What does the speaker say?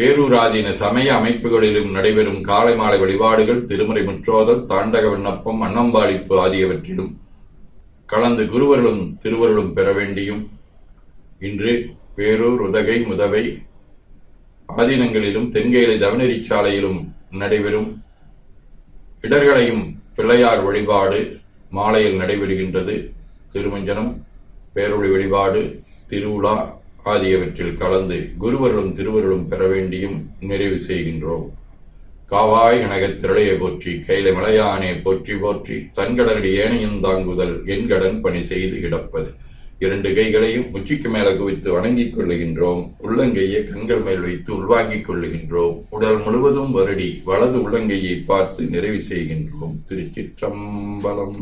பேரூராதீன சமய அமைப்புகளிலும் நடைபெறும் காலை மாலை வழிபாடுகள் திருமுறை முற்றோதல் தாண்டக விண்ணப்பம் அன்னம்பாளிப்பு ஆகியவற்றிலும் கலந்து குருவர்களும் திருவருளும் பெற வேண்டியும். இன்று பேரூர் உதகை முதவை ஆதீனங்களிலும் தென்கேலை தவநெறிச்சாலையிலும் நடைபெறும் இடர்களையும் பிள்ளையார் வழிபாடு மாலையில் நடைபெறுகின்றது. திருமஞ்சனம் பேரொழி வழிபாடு திருவிழா ஆகியவற்றில் கலந்து குருவருளும் திருவருளும் பெற வேண்டியும் நிறைவு செய்கின்றோம். காவாய் கனகத் திரளையை போற்றி கையில மலையானே போற்றி போற்றி தன்கடனடி ஏனையும் தாங்குதல் என்கடன் பணி செய்து கிடப்பது. இரண்டு கைகளையும் உச்சிக்கு மேல குவித்து வணங்கிக் கொள்ளுகின்றோம். உள்ளங்கையை கண்கள் மேல் வைத்து உள்வாங்கிக் கொள்ளுகின்றோம். உடல் முழுவதும் வருடி வலது உள்ளங்கையை பார்த்து நிறைவு செய்கின்றோம். திருச்சிற்றம்பலம்.